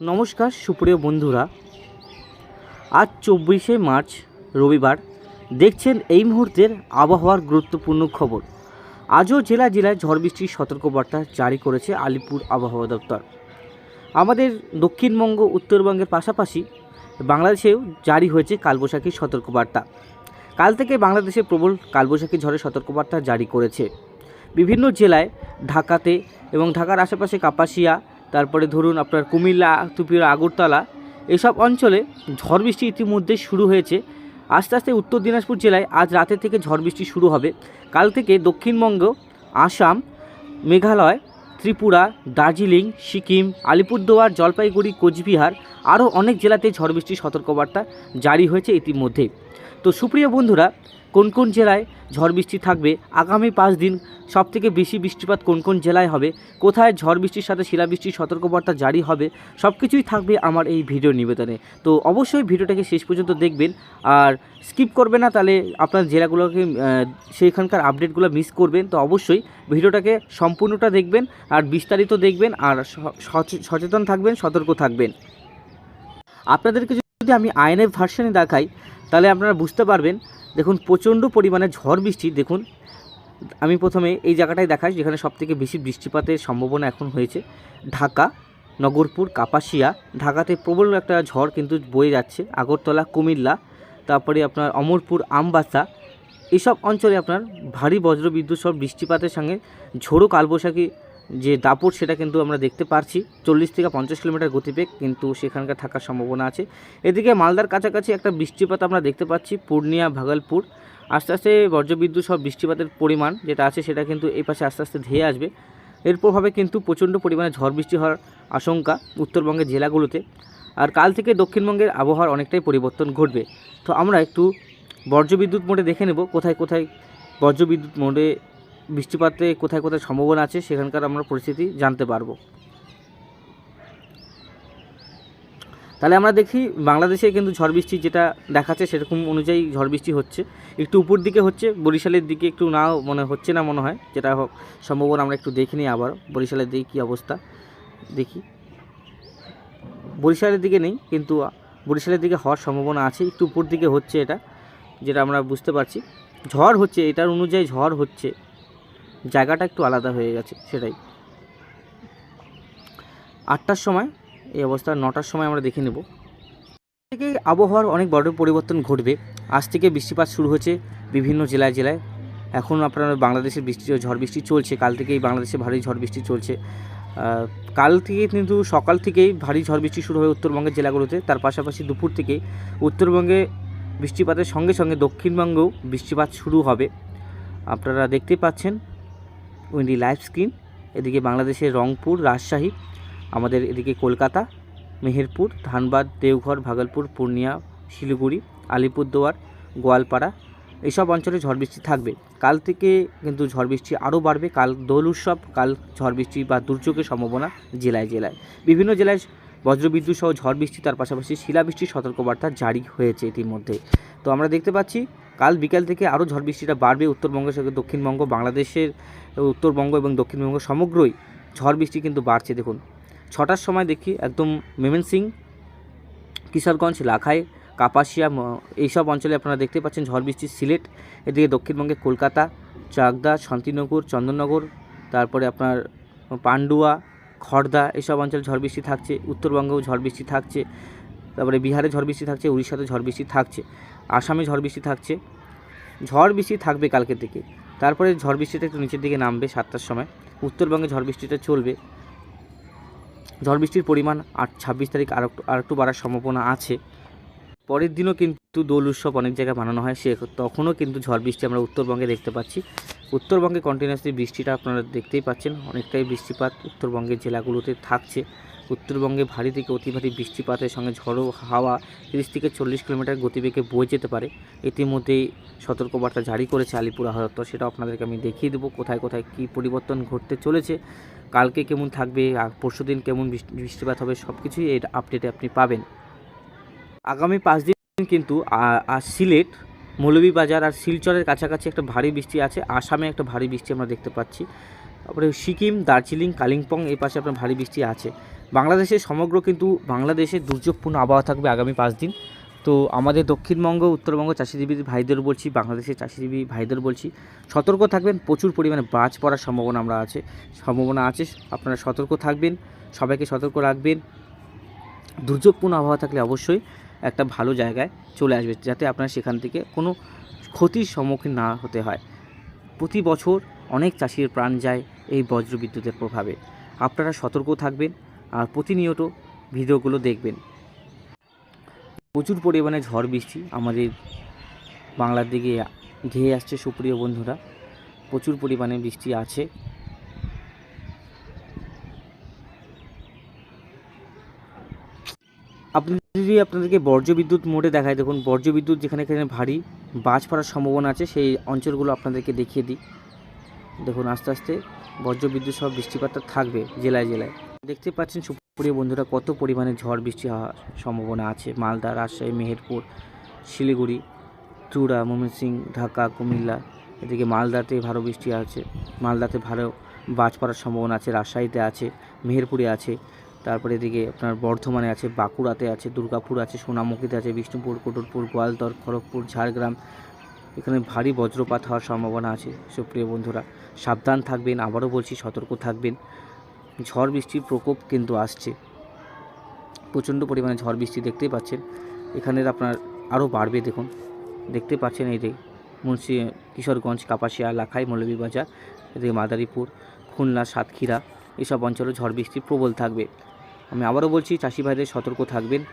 নমস্কার, সুপ্রিয় বন্ধুরা। আজ চব্বিশে মার্চ, রবিবার। দেখছেন এই মুহূর্তের আবহাওয়ার গুরুত্বপূর্ণ খবর। আজও জেলা জেলায় ঝড় বৃষ্টির সতর্কবার্তা জারি করেছে আলিপুর আবহাওয়া দপ্তর। আমাদের দক্ষিণবঙ্গ, উত্তরবঙ্গের পাশাপাশি বাংলাদেশেও জারি হয়েছে কালবৈশাখীর সতর্কবার্তা। কাল থেকে বাংলাদেশে প্রবল কালবৈশাখী ঝড়ের সতর্কবার্তা জারি করেছে। বিভিন্ন জেলায় ঢাকাতে এবং ঢাকার আশেপাশে কাপাসিয়া তারপরে ধরুন আপনার কুমিল্লা, তুপিরা আগরতলা, এসব অঞ্চলে ঝড় বৃষ্টি ইতিমধ্যে শুরু হয়েছে। আস্তে আস্তে উত্তর দিনাজপুর জেলায় আজ রাতে থেকে ঝড় বৃষ্টি শুরু হবে। কাল থেকে দক্ষিণবঙ্গ, আসাম, মেঘালয়, ত্রিপুরা, দার্জিলিং, সিকিম, আলিপুরদুয়ার, জলপাইগুড়ি, কোচবিহার আরও অনেক জেলাতে ঝড় বৃষ্টির সতর্কবার্তা জারি হয়েছে ইতিমধ্যে তো সুপ্রিয় বন্ধুরা, কোন কোন জেলায় ঝড় বৃষ্টি থাকবে? আগামী পাঁচ দিন সবথেকে বেশি বৃষ্টিপাত কোন কোন জেলায় হবে? কোথায় ঝড় বৃষ্টির সাথে শিলাবৃষ্টির সতর্কবার্তা জারি হবে? সব কিছুই থাকবে আমার এই ভিডিও নিবেদনে। তো অবশ্যই ভিডিওটাকে শেষ পর্যন্ত দেখবেন আর স্কিপ করবে না, তাহলে আপনার জেলাগুলোকে সেইখানকার আপডেটগুলো মিস করবেন। তো অবশ্যই ভিডিওটাকে সম্পূর্ণটা দেখবেন আর বিস্তারিত দেখবেন আর সচেতন থাকবেন, সতর্ক থাকবেন। আপনাদেরকে যদি আমি আইনের ভার্সানে দেখাই, তাহলে আপনারা বুঝতে পারবেন, দেখুন প্রচণ্ড পরিমাণে ঝড় বৃষ্টি, দেখুন। আমি প্রথমে এই জায়গাটায় দেখাই, যেখানে সবথেকে বেশি বৃষ্টিপাতের সম্ভাবনা এখন হয়েছে। ঢাকা, নগরপুর, কাপাসিয়া, ঢাকাতে প্রবল একটা ঝড় কিন্তু বয়ে যাচ্ছে। আগরতলা, কুমিল্লা, তারপরে আপনার অমরপুর, আমবাসা, এসব অঞ্চলে আপনার ভারী বজ্রবিদ্যুৎ সব বৃষ্টিপাতের সঙ্গে ঝোড়ো কালবৈশাখী যে দাপট সেটা কিন্তু আমরা দেখতে পারছি। চল্লিশ থেকে পঞ্চাশ কিলোমিটার গতিবেগ কিন্তু সেখানকার থাকার সম্ভাবনা আছে। এদিকে মালদার কাছাকাছি একটা বৃষ্টিপাত আমরা দেখতে পাচ্ছি, পূর্ণিয়া, ভাগলপুর। আস্তে আস্তে বজ্রবিদ্যুৎ সব বৃষ্টিপাতের পরিমাণ যেটা আছে সেটা কিন্তু এই পাশে আস্তে আস্তে ধেয়ে আসবে। এর প্রভাবে কিন্তু প্রচণ্ড পরিমাণে ঝড় বৃষ্টি হওয়ার আশঙ্কা উত্তরবঙ্গের জেলাগুলোতে। আর কাল থেকে দক্ষিণবঙ্গের আবহাওয়ার অনেকটাই পরিবর্তন ঘটবে। তো আমরা একটু বজ্রবিদ্যুৎ মোডে দেখে নেব কোথায় কোথায় বজ্রবিদ্যুৎ মোডে বৃষ্টিপাতে কোথায় কোথায় সম্ভাবনা আছে সেখানকার আমরা পরিস্থিতি জানতে পারব। তাহলে আমরা দেখি বাংলাদেশে কিন্তু ঝড় বৃষ্টি যেটা দেখাচ্ছে সেরকম অনুযায়ী ঝড় বৃষ্টি হচ্ছে। একটু উপর দিকে হচ্ছে, বরিশালের দিকে একটু নাও মনে হচ্ছে না মনে হয়, যেটা হোক, সম্ভাবনা আমরা একটু দেখে নিই আবার, বরিশালের দিকে কী অবস্থা দেখি। বরিশালের দিকে নেই, কিন্তু বরিশালের দিকে হওয়ার সম্ভাবনা আছে, একটু উপর দিকে হচ্ছে এটা, যেটা আমরা বুঝতে পারছি। ঝড় হচ্ছে, এটার অনুযায়ী ঝড় হচ্ছে। জায়গাটা একটু আলাদা হয়ে গেছে, সেটাই। আটটার সময়, এই অবস্থা, নটার সময় আমরা দেখে নেব। থেকে আবহাওয়ার অনেক বড় পরিবর্তন ঘটবে। আজ থেকে বৃষ্টিপাত শুরু হয়েছে বিভিন্ন জেলায় জেলায়। এখন আপনার বাংলাদেশের বৃষ্টি ঝড় বৃষ্টি চলছে, কাল থেকেই বাংলাদেশে ভারী ঝড় বৃষ্টি চলছে। কাল থেকে কিন্তু, সকাল থেকেই ভারী ঝড় বৃষ্টি শুরু হবে উত্তরবঙ্গের জেলাগুলোতে। তার পাশাপাশি দুপুর থেকেই উত্তরবঙ্গে বৃষ্টিপাতের সঙ্গে সঙ্গে দক্ষিণবঙ্গেও বৃষ্টিপাত শুরু হবে। আপনারা দেখতেই পাচ্ছেন উইন্ডি লাইভ স্ক্রিন এদিকে বাংলাদেশের রংপুর, রাজশাহী, আমাদের এদিকে কলকাতা, মেহেরপুর, ধানবাদ, দেওঘর, ভাগলপুর, পূর্ণিয়া, শিলিগুড়ি, আলিপুরদুয়ার, গোয়ালপাড়া এইসব অঞ্চলে ঝড় বৃষ্টি থাকবে। কাল থেকে কিন্তু ঝড় বৃষ্টি আরও বাড়বে। কাল দোল উৎসব, কাল ঝড় বৃষ্টি বা দুর্যোগের সম্ভাবনা জেলায় জেলায়। বিভিন্ন জেলায় বজ্রবিদ্যুৎ সহ ঝড় বৃষ্টি, তার পাশাপাশি শিলাবৃষ্টির সতর্কবার্তা জারি হয়েছে ইতিমধ্যে। তো আমরা দেখতে পাচ্ছি কাল বিকাল থেকে আরও ঝড় বৃষ্টিটা বাড়বে উত্তরবঙ্গের সঙ্গে দক্ষিণবঙ্গ, বাংলাদেশের উত্তরবঙ্গ এবং দক্ষিণবঙ্গ সমগ্রই ঝড় বৃষ্টি কিন্তু বাড়ছে। দেখুন, ছটার সময় দেখি একদম মেমেনসিং কিশোরগঞ্জ, লাখাই, কাপাসিয়া এইসব অঞ্চলে আপনারা দেখতে পাচ্ছেন ঝড় বৃষ্টি সিলেট, এদিকে দক্ষিণবঙ্গে কলকাতা, চাকদা, শান্তিনগর, চন্দননগর, তারপরে আপনার পান্ডুয়া খড়দা এসব অঞ্চলে ঝড় বৃষ্টি থাকছে, উত্তরবঙ্গেও ঝড় বৃষ্টি থাকছে, তারপরে বিহারে ঝড় বৃষ্টি থাকছে উড়িষ্যাতে ঝড় বৃষ্টি থাকছে। আসামে ঝড় বৃষ্টি থাকছে। ঝড় বৃষ্টি থাকবে কালকে থেকে তারপরে ঝড় বৃষ্টিটা একটু নিচের দিকে নামবে সাতটার সময়। উত্তরবঙ্গে ঝড় বৃষ্টিটা চলবে। ঝড় বৃষ্টির পরিমাণ আট, ছাব্বিশ তারিখ আর একটু আর একটু বাড়ার সম্ভাবনা আছে। পরের দিনও কিন্তু দোল উৎসব অনেক জায়গায় বানানো হয়। সে তখনও কিন্তু ঝড় বৃষ্টি আমরা উত্তরবঙ্গে দেখতে পাচ্ছি। উত্তরবঙ্গে কন্টিনিউয়াসলি বৃষ্টিটা আপনারা দেখতেই পাচ্ছেন। অনেকটাই বৃষ্টিপাত উত্তরবঙ্গের জেলাগুলোতে থাকছে। উত্তরবঙ্গে ভারী থেকে অতি ভারী বৃষ্টিপাতের সঙ্গে ঝড়ো হাওয়া তিরিশ থেকে চল্লিশ কিলোমিটার গতিবেগে বয়ে যেতে পারে। ইতিমধ্যেই সতর্কবার্তা জারি করেছে আলিপুর দপ্তর সেটা আপনাদেরকে আমি দেখিয়ে দেবো কোথায় কোথায় কী পরিবর্তন ঘটতে চলেছে, কালকে কেমন থাকবে, আর পরশুদিন কেমন বৃষ্টি- বৃষ্টিপাত হবে সব কিছুই এর আপডেটে আপনি পাবেন। আগামী পাঁচ দিন কিন্তু সিলেট, মৌলভীবাজার আর শিলচরের কাছাকাছি একটা ভারী বৃষ্টি আছে। আসামে একটা ভারী বৃষ্টি আমরা দেখতে পাচ্ছি। তারপরে সিকিম, দার্জিলিং, কালিম্পং এই পাশে আপনার ভারী বৃষ্টি আছে। বাংলাদেশের সমগ্র কিন্তু বাংলাদেশে দুর্যোগপূর্ণ আবহাওয়া থাকবে আগামী পাঁচ দিন। তো আমাদের দক্ষিণবঙ্গ, উত্তরবঙ্গ চাষিজীবী ভাইদের বলছি, বাংলাদেশের চাষিজীবী ভাইদের বলছি, সতর্ক থাকবেন, প্রচুর পরিমাণে বাজ পড়ার সম্ভাবনা আমরা আছে, সম্ভাবনা আছে, আপনারা সতর্ক থাকবেন, সবাইকে সতর্ক রাখবেন। দুর্যোগপূর্ণ আবহাওয়া থাকলে অবশ্যই একটা ভালো জায়গায় চলে আসবে, যাতে আপনারা সেখান থেকে কোনো ক্ষতির সম্মুখীন না হতে হয়। প্রতি বছর অনেক চাষির প্রাণ যায় এই বজ্রবিদ্যুতের প্রভাবে। আপনারা সতর্ক থাকবেন আর প্রতিনিয়ত ভিডিওগুলো দেখবেন। প্রচুর পরিমাণে ঝড় বৃষ্টি আমাদের বাংলার দিকে ঘেয়ে আসছে, সুপ্রিয় বন্ধুরা। প্রচুর পরিমাণে বৃষ্টি আছে। আপনি যদি আপনাদেরকে বর্জ্য বিদ্যুৎ মোডে দেখায়, দেখুন বর্জ্য বিদ্যুৎ যেখানে এখানে ভারী বাজ পড়ার সম্ভাবনা আছে, সেই অঞ্চলগুলো আপনাদেরকে দেখিয়ে দিই। দেখুন, আস্তে আস্তে বজ্র বিদ্যুৎ সহ বৃষ্টিপাতটা থাকবে জেলায় জেলায়। দেখতে পাচ্ছেন সুপ্রিয় বন্ধুরা কত পরিমাণে ঝড় বৃষ্টি হওয়ার সম্ভাবনা আছে। মালদা, রাজশাহী, মেহেরপুর, শিলিগুড়ি চুড়া ময়মনসিং ঢাকা, কুমিল্লা, এদিকে মালদাতে ভালো বৃষ্টি আছে। মালদাতে ভালো বাজ পড়ার সম্ভাবনা আছে, রাজশাহীতে আছে, মেহেরপুরে আছে। তারপরে এদিকে আপনার বর্ধমানে আছে, বাঁকুড়াতে আছে, দুর্গাপুর আছে, সোনামুখীতে আছে, বিষ্ণুপুর, কোটরপুর গোয়ালদর খড়গপুর, ঝাড়গ্রাম। এখানে ভারী বজ্রপাত হওয়ার সম্ভাবনা আছে সুপ্রিয় বন্ধুরা। সাবধান থাকবেন, আবারও বলছি সতর্ক থাকবেন। ঝড় বৃষ্টির প্রকোপ কিন্তু আসছে। প্রচণ্ড পরিমাণে ঝড় বৃষ্টি দেখতেই পাচ্ছেন। এখানের আপনার আরও বাড়বে, দেখুন। দেখতে পাচ্ছেন এই যে মুন্সি, কিশোরগঞ্জ, কাপাসিয়া, লাখাই, মৌলভীবাজার, এদিকে মাদারীপুর, খুলনা, সাতক্ষীরা, এসব অঞ্চলে ঝড় বৃষ্টি প্রবল থাকবে। আমি আবারও বলছি, চাষি ভাইদের সতর্ক থাকবেন।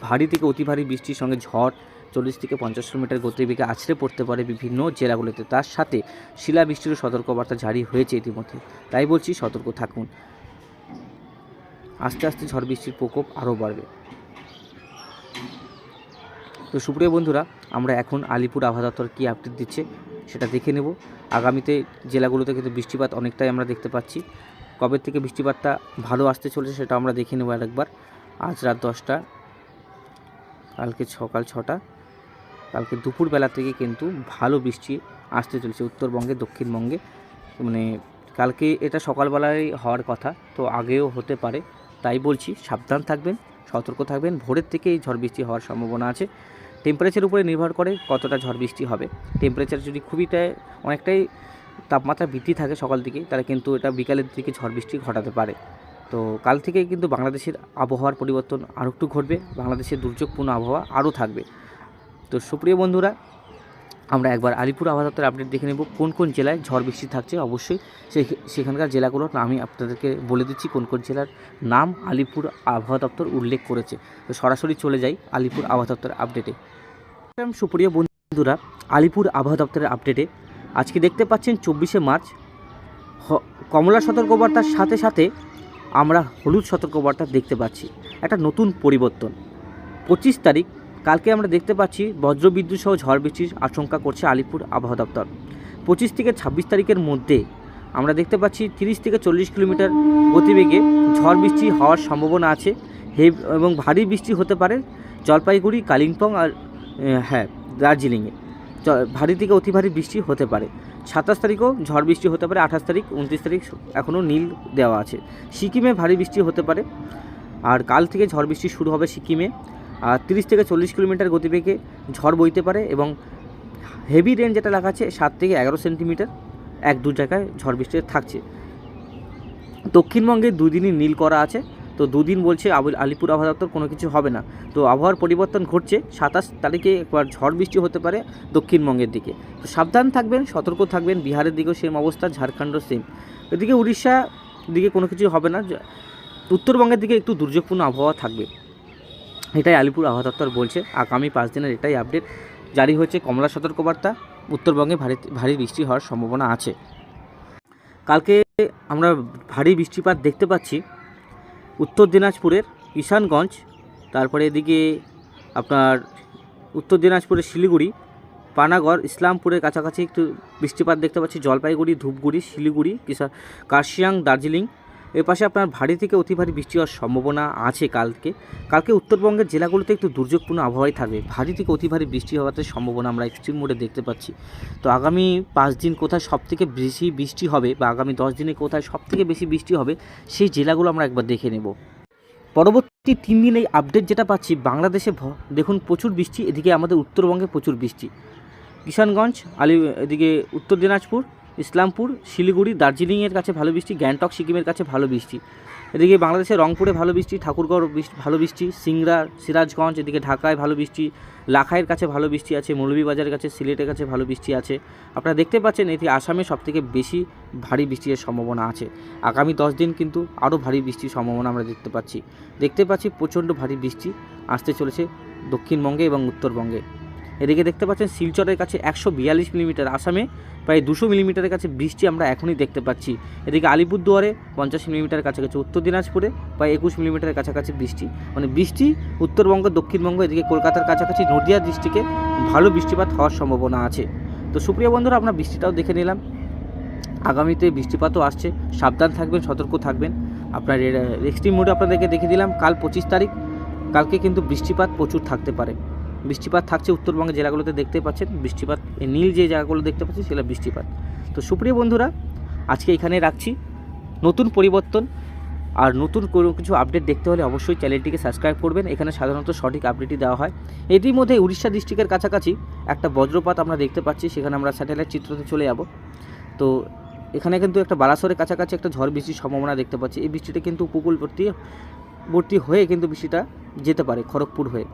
ভারী থেকে অতি ভারী বৃষ্টির সঙ্গে ঝড় চল্লিশ থেকে পঞ্চাশ কিলোমিটার গতিবেগে আছড়ে পড়তে পারে বিভিন্ন জেলাগুলোতে। তার সাথে শিলাবৃষ্টিরও সতর্কবার্তা জারি হয়েছে ইতিমধ্যে। তাই বলছি সতর্ক থাকুন। আস্তে আস্তে ঝড় বৃষ্টির প্রকোপ আরও বাড়বে। তো সুপ্রিয় বন্ধুরা, আমরা এখন আলিপুর আবহাওয়া দপ্তর কী আপডেট দিচ্ছে সেটা দেখে নেব। আগামীতে জেলাগুলোতে কিন্তু বৃষ্টিপাত অনেকটাই আমরা দেখতে পাচ্ছি। কবে থেকে বৃষ্টিপাতটা ভালো আসতে চলেছে সেটা আমরা দেখে নেব আরেকবার। আজ রাত দশটা, কালকে সকাল ছটা। কালকে দুপুরবেলা থেকে কিন্তু ভালো বৃষ্টি আসতে চলেছে উত্তরবঙ্গে, দক্ষিণবঙ্গে। মানে কালকে এটা সকালবেলায় হওয়ার কথা, তো আগেও হতে পারে। তাই বলছি, সাবধান থাকবেন, সতর্ক থাকবেন। ভোরের থেকে এই ঝড় বৃষ্টি হওয়ার সম্ভাবনা আছে। টেম্পারেচার উপরে নির্ভর করে কতটা ঝড় বৃষ্টি হবে। টেম্পারেচার যদি খুবইটাই অনেকটাই তাপমাত্রা বৃদ্ধি থাকে সকাল দিকে তাহলে কিন্তু এটা বিকালের দিকে ঝড় বৃষ্টি ঘটাতে পারে। তো কাল থেকে কিন্তু বাংলাদেশের আবহাওয়ার পরিবর্তন আরও একটু ঘটবে। বাংলাদেশের দুর্যোগপূর্ণ আবহাওয়া আরও থাকবে। তো সুপ্রিয় বন্ধুরা, আমরা একবার আলিপুর আবহাওয়া দপ্তরের আপডেট দেখে নেব কোন কোন জেলায় ঝড় বৃষ্টি থাকছে। অবশ্যই সেখানকার জেলাগুলোর আমি আপনাদেরকে বলে দিচ্ছি কোন কোন জেলার নাম আলিপুর আবহাওয়া দপ্তর উল্লেখ করেছে। তো সরাসরি চলে যাই আলিপুর আবহাওয়া দপ্তরের আপডেটে সুপ্রিয় বন্ধুরা, আলিপুর আবহাওয়া দপ্তরের আপডেটে আজকে দেখতে পাচ্ছেন চব্বিশে মার্চ। কমলা সতর্কবার্তার সাথে সাথে আমরা হলুদ সতর্কবার্তা দেখতে পাচ্ছি। একটা নতুন পরিবর্তন। পঁচিশ তারিখ কালকে আমরা দেখতে পাচ্ছি বজ্রবিদ্যুৎ সহ ঝড় বৃষ্টির আশঙ্কা করছে আলিপুর আবহাওয়া দপ্তর। পঁচিশ থেকে ছাব্বিশ তারিখের মধ্যে আমরা দেখতে পাচ্ছি তিরিশ থেকে চল্লিশ কিলোমিটার গতিবেগে ঝড় বৃষ্টি হওয়ার সম্ভাবনা আছে। হে এবং ভারী বৃষ্টি হতে পারে জলপাইগুড়ি, কালিম্পং আর হ্যাঁ দার্জিলিংয়ে। ভারী থেকে অতি ভারী বৃষ্টি হতে পারে। সাতাশ তারিখও ঝড় বৃষ্টি হতে পারে, আঠাশ তারিখ, উনত্রিশ তারিখ এখনও নীল দেওয়া আছে। সিকিমে ভারী বৃষ্টি হতে পারে। আর কাল থেকে ঝড় বৃষ্টি শুরু হবে সিকিমে। তিরিশ থেকে চল্লিশ কিলোমিটার গতিবেগে ঝড় বইতে পারে এবং হেভি রেন যেটা লেখা আছে সাত থেকে এগারো সেন্টিমিটার এক দু জায়গায় ঝড় বৃষ্টি থাকছে। দক্ষিণবঙ্গে দুদিনই নীল করা আছে, তো দুদিন বলছে আলিপুর আবহাওয়া দপ্তর কোনো কিছু হবে না। তো আবহাওয়ার পরিবর্তন ঘটছে, সাতাশ তারিখে একবার ঝড় বৃষ্টি হতে পারে দক্ষিণবঙ্গের দিকে। তো সাবধান থাকবেন, সতর্ক থাকবেন, বিহারের দিকেও সেম অবস্থা, ঝাড়খণ্ডও সেম এদিকে উড়িষ্যা দিকে কোনো কিছু হবে না, উত্তরবঙ্গের দিকে একটু দুর্যোগপূর্ণ আবহাওয়া থাকবে। এটাই আলিপুর আবহাওয়া দপ্তর বলছে। আগামী পাঁচ দিনের এটাই আপডেট জারি হয়েছে কমলা সতর্কবার্তা। উত্তরবঙ্গে ভারী ভারী বৃষ্টি হওয়ার সম্ভাবনা আছে। কালকে আমরা ভারী বৃষ্টিপাত দেখতে পাচ্ছি। উত্তর দিনাজপুরের কিষানগঞ্জ তারপরে এদিকে আপনার উত্তর দিনাজপুরের শিলিগুড়ি, পানাগড়, ইসলামপুরের কাছাকাছি একটু বৃষ্টিপাত দেখতে পাচ্ছি। জলপাইগুড়ি, ধূপগুড়ি, শিলিগুড়ি, কিষা কার্শিয়াং, দার্জিলিং এর পাশে আপনার ভারী থেকে অতি ভারী বৃষ্টি হওয়ার সম্ভাবনা আছে কালকে। কালকে উত্তরবঙ্গের জেলাগুলোতে একটু দুর্যোগপূর্ণ আবহাওয়াই থাকবে। ভারী থেকে অতি ভারী বৃষ্টি হওয়াতে সম্ভাবনা আমরা এক্সট্রিম মোডে দেখতে পাচ্ছি। তো আগামী পাঁচ দিন কোথায় সবথেকে বেশি বৃষ্টি হবে বা আগামী দশ দিনে কোথায় সবথেকে বেশি বৃষ্টি হবে, সেই জেলাগুলো আমরা একবার দেখে নেব। পরবর্তী তিন দিন এই আপডেট যেটা পাচ্ছি, বাংলাদেশে দেখুন প্রচুর বৃষ্টি, এদিকে আমাদের উত্তরবঙ্গে প্রচুর বৃষ্টি। কিষানগঞ্জ, আলি, এদিকে উত্তর দিনাজপুর ইসলামপুর, শিলিগুড়ি, দার্জিলিংয়ের কাছে ভালো বৃষ্টি, গ্যাংটক, সিকিমের কাছে ভালো বৃষ্টি। এদিকে বাংলাদেশের রংপুরে ভালো বৃষ্টি ঠাকুরগড় ভালো বৃষ্টি, সিংড়া, সিরাজগঞ্জ, এদিকে ঢাকায় ভালো বৃষ্টি, লাখাইয়ের কাছে ভালো বৃষ্টি আছে, মৌলভীবাজারের কাছে, সিলেটের কাছে ভালো বৃষ্টি আছে। আপনারা দেখতে পাচ্ছেন এটি আসামে সবথেকে বেশি ভারী বৃষ্টির সম্ভাবনা আছে। আগামী দশ দিন কিন্তু আরও ভারী বৃষ্টির সম্ভাবনা আমরা দেখতে পাচ্ছি। দেখতে পাচ্ছি প্রচণ্ড ভারী বৃষ্টি আসতে চলেছে দক্ষিণবঙ্গে এবং উত্তরবঙ্গে। এদিকে দেখতে পাচ্ছেন শিলচরের কাছে একশো বিয়াল্লিশ মিলিমিটার আসামে, প্রায় দুশো মিলিমিটারের কাছে বৃষ্টি আমরা এখনই দেখতে পাচ্ছি। এদিকে আলিপুরদুয়ারে পঞ্চাশ মিলিমিটার কাছাকাছি, উত্তর দিনাজপুরে প্রায় একুশ মিলিমিটারের কাছাকাছি বৃষ্টি। মানে বৃষ্টি উত্তরবঙ্গ, দক্ষিণবঙ্গ, এদিকে কলকাতার কাছাকাছি নদিয়া ডিস্ট্রিক্টে ভালো বৃষ্টিপাত হওয়ার সম্ভাবনা আছে। তো সুপ্রিয় বন্ধুরা, আমরা বৃষ্টিটাও দেখে নিলাম। আগামীতে বৃষ্টিপাতও আসছে, সাবধান থাকবেন, সতর্ক থাকবেন। আপনার এক্সট্রিম মোডে আপনাদেরকে দেখে দিলাম, কাল পঁচিশ তারিখ। কালকে কিন্তু বৃষ্টিপাত প্রচুর থাকতে পারে। বৃষ্টিপাত থাকছে উত্তরবঙ্গের জেলাগুলোতে দেখতে পাচ্ছেন। বৃষ্টিপাত নীল যে জায়গাগুলো দেখতে পাচ্ছি সেটা বৃষ্টিপাত। তো সুপ্রিয় বন্ধুরা, আজকে এখানে রাখছি। নতুন পরিবর্তন আর নতুন কোনো কিছু আপডেট দেখতে হলে অবশ্যই চ্যানেলটিকে সাবস্ক্রাইব করবেন। এখানে সাধারণত সঠিক আপডেটই দেওয়া হয়। এটির মধ্যে উড়িষ্যা ডিস্ট্রিক্টের কাছাকাছি একটা বজ্রপাত আমরা দেখতে পাচ্ছি। সেখানে আমরা স্যাটেলাইট চিত্রতে চলে যাব। তো এখানে কিন্তু একটা বালাসরের কাছাকাছি একটা ঝড় বৃষ্টির সম্ভাবনা দেখতে পাচ্ছি। এই বৃষ্টিটা কিন্তু উপকূলবর্তী, বর্তী হয়ে কিন্তু বৃষ্টিটা যেতে পারে, খড়গপুর হয়ে।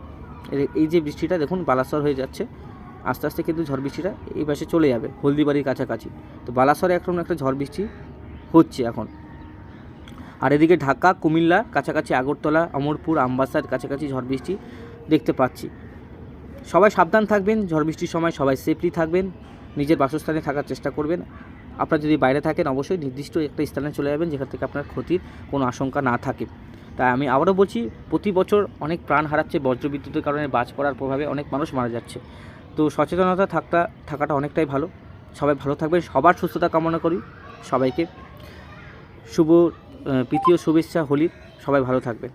এই যে বৃষ্টিটা দেখুন বালাসর হয়ে যাচ্ছে, আস্তে আস্তে কিন্তু ঝড় বৃষ্টিটা এই পাশে চলে যাবে, হলদিবাড়ির কাছাকাছি। তো বালাসরে এখন একটা ঝড় বৃষ্টি হচ্ছে এখন। আর এদিকে ঢাকা, কুমিল্লা, কাছাকাছি আগরতলা, অমরপুর, আমবাসার কাছাকাছি ঝড় বৃষ্টি দেখতে পাচ্ছি। সবাই সাবধান থাকবেন, ঝড় বৃষ্টির সময় সবাই সেফলি থাকবেন, নিজের বাসস্থানে থাকার চেষ্টা করবেন। আপনারা যদি বাইরে থাকেন, অবশ্যই নির্দিষ্ট একটা স্থানে চলে যাবেন, যেখান থেকে আপনার ক্ষতির কোনো আশঙ্কা না থাকে। তাই আমি আবারও বলছি, প্রতি বছর অনেক প্রাণ হারাচ্ছে বজ্রবিদ্যুতের কারণে, বাজ পড়ার প্রভাবে অনেক মানুষ মারা যাচ্ছে। তো সচেতনতা থাকতা, থাকাটা অনেকটাই ভালো। সবাই ভালো থাকবে সবার সুস্থতা কামনা করি সবাইকে। শুভ প্রীতীয় শুভেচ্ছা হোলির, সবাই ভালো থাকবেন।